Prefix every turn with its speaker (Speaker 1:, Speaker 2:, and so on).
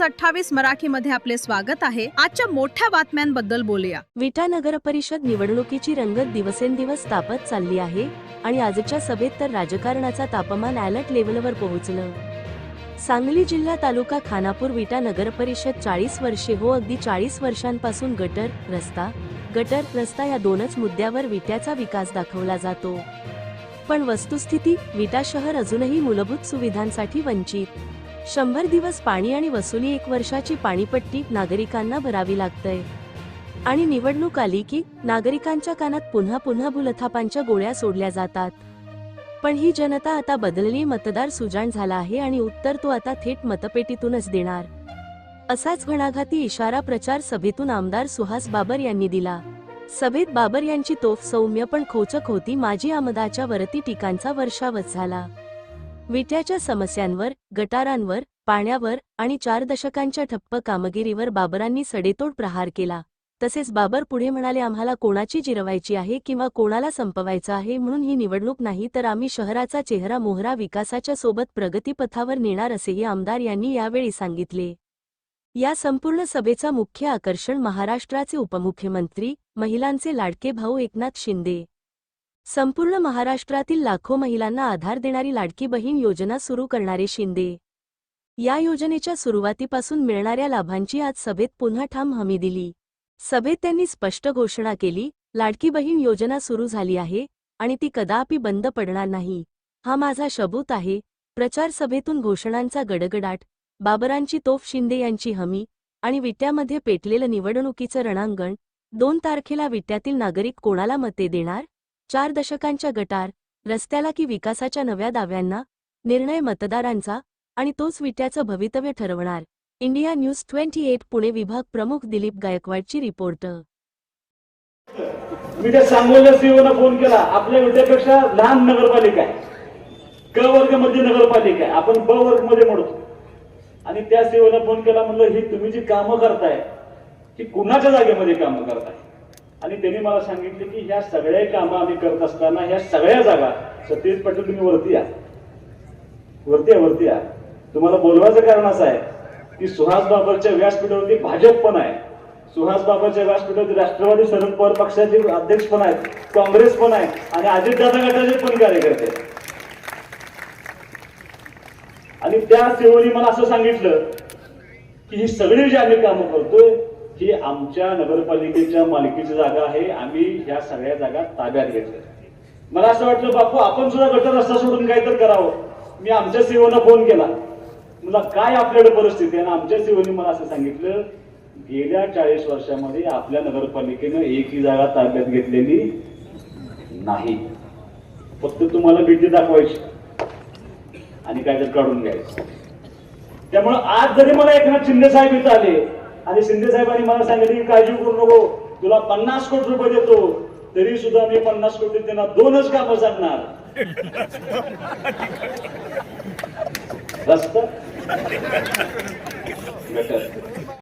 Speaker 1: News अठ्ठावीस मराठी मध्ये आपले स्वागत आहे. आजच्या मोठ्या बातम्यांबद्दल बोलूया.
Speaker 2: विटा नगर परिषद निवडणुकीची रंगत दिवसेंदिवस तापत चालली आहे आणि आजच्या सभेत तर राजकारणाचा तापमान अलर्ट लेव्हलवर पोहोचलं. सांगली जिल्हा तालुका खानापूर विटा नगर परिषद चाळीस वर्षे हो अगदी चाळीस वर्षांपासून गटर रस्ता गटर रस्ता या दोनच मुद्द्यावर विट्याचा विकास दाखवला जातो. पण वस्तुस्थिती विटा शहर अजूनही मूलभूत सुविधांसाठी वंचित. शंभर दिवस पाणी आणि वसुली एक वर्षाची पाणीपट्टी नागरिकांना भरावी लागतंय. आणि निवडणूक आली की नागरिकांच्या कानात पुन्हा पुन्हा भूलथापांच्या गोळ्या सोडल्या जातात. पण ही जनता आता बदलली मतदार सुजाण झाला आहे आणि उत्तर तो आता थेट मतपेटीतूनच देणार. असाच घणाघाती इशारा प्रचार सभेतून आमदार सुहास बाबर यांनी दिला. सभेत बाबर यांची तोफ सौम्य पण खोचक होती. माजी आमदाच्या वरती टीकांचा वर्षावत झाला. विट्याच्या समस्यांवर गटारांवर पाण्यावर आणि चार दशकांच्या ठप्प कामगिरीवर बाबरांनी सडेतोड प्रहार केला. तसेच बाबर पुढे म्हणाले आम्हाला कोणाची जिरवायची आहे किंवा कोणाला संपवायचं आहे म्हणून ही निवडणूक नाही तर आम्ही शहराचा चेहरा मोहरा विकासाच्या सोबत प्रगतीपथावर नेणार असेही आमदार यांनी यावेळी सांगितले. या संपूर्ण सभेचा मुख्य आकर्षण महाराष्ट्राचे उपमुख्यमंत्री महिलांचे लाडके भाऊ एकनाथ शिंदे. संपूर्ण महाराष्ट्रातील लाखो महिलांना आधार देणारी लाडकी बहीण योजना सुरू करणारे शिंदे. या योजनेच्या सुरुवातीपासून मिळणाऱ्या लाभांची आज सभेत पुन्हा ठाम हमी दिली. सभेत त्यांनी स्पष्ट घोषणा केली लाडकी बहीण योजना सुरू झाली आहे आणि ती कदापि बंद पडणार नाही. हा माझा शबूत आहे. प्रचार सभेतून घोषणांचा गडगडाट बाबरांची तोफ शिंदे यांची हमी आणि विट्यामध्ये पेटलेलं निवडणुकीचं रणांगण दोन तारखेला विट्यातील नागरिक कोणाला मते देणार? चार दशकांच्या गटार रस्त्याला की विकासाच्या नव्या दाव्यांना निर्णय मतदारांचा आणि तोच विट्याचं भवितव्य ठरवणार. India news twenty eight Pune विभाग प्रमुख दिलीप गायकवाडची रिपोर्ट.
Speaker 3: मी त्या सांगोल्या सीओना फोन केला. आपल्या विद्यापेक्षा लहान नगरपालिका आहे. क वर्गमध्ये नगरपालिका आहे. आपण ब वर्गमध्ये म्हणतो आणि त्या सीओना फोन केला म्हणलं ही तुम्ही जी कामं करताय ही कुणाच्या जागेमध्ये कामं करताय? आणि त्यांनी मला सांगितले की ह्या सगळ्या कामं आम्ही करत असताना ह्या सगळ्या जागा सतीश पाटील तुम्ही वरती या. वरती या वरती या. तुम्हाला बोलवायचं कारण असं आहे की सुहास बाबरच्या व्यासपीठावरती भाजप पण आहे. सुहास बाबरच्या व्यासपीठावरती राष्ट्रवादी शरद पवार पक्षाचे अध्यक्ष पण आहेत काँग्रेस पण आहे आणि अजितदादा गटाचे पण कार्यकर्ते आणि त्या सेवनी मला असं सांगितलं की ही सगळी जी आम्ही कामं करतोय ही आमच्या नगरपालिकेच्या मालकीची जागा आहे आम्ही ह्या सगळ्या जागा ताब्यात घेतल्या. मला असं वाटलं बापू आपण सुद्धा गटर रस्ता सोडून काहीतरी करावं. मी आमच्या सेवेला फोन केला. मला काय आपल्याकडे परिस्थिती आहे? आणि आमच्या सीओनी मला असं सांगितलं गेल्या चाळीस वर्षामध्ये आपल्या नगरपालिकेनं एकही जागा ताब्यात घेतलेली नाही. फक्त तुम्हाला भीती दाखवायची. आणि काहीतरी काढून घ्यायचं. त्यामुळं आज जरी मला एकनाथ शिंदे साहेब इथं आले आणि शिंदे साहेबांनी मला सांगितलं की काळजी करू नको तुला पन्नास कोटी रुपये देतो तरी सुद्धा मी पन्नास कोटी त्यांना दोनच कामं सांगणार. रस्ता?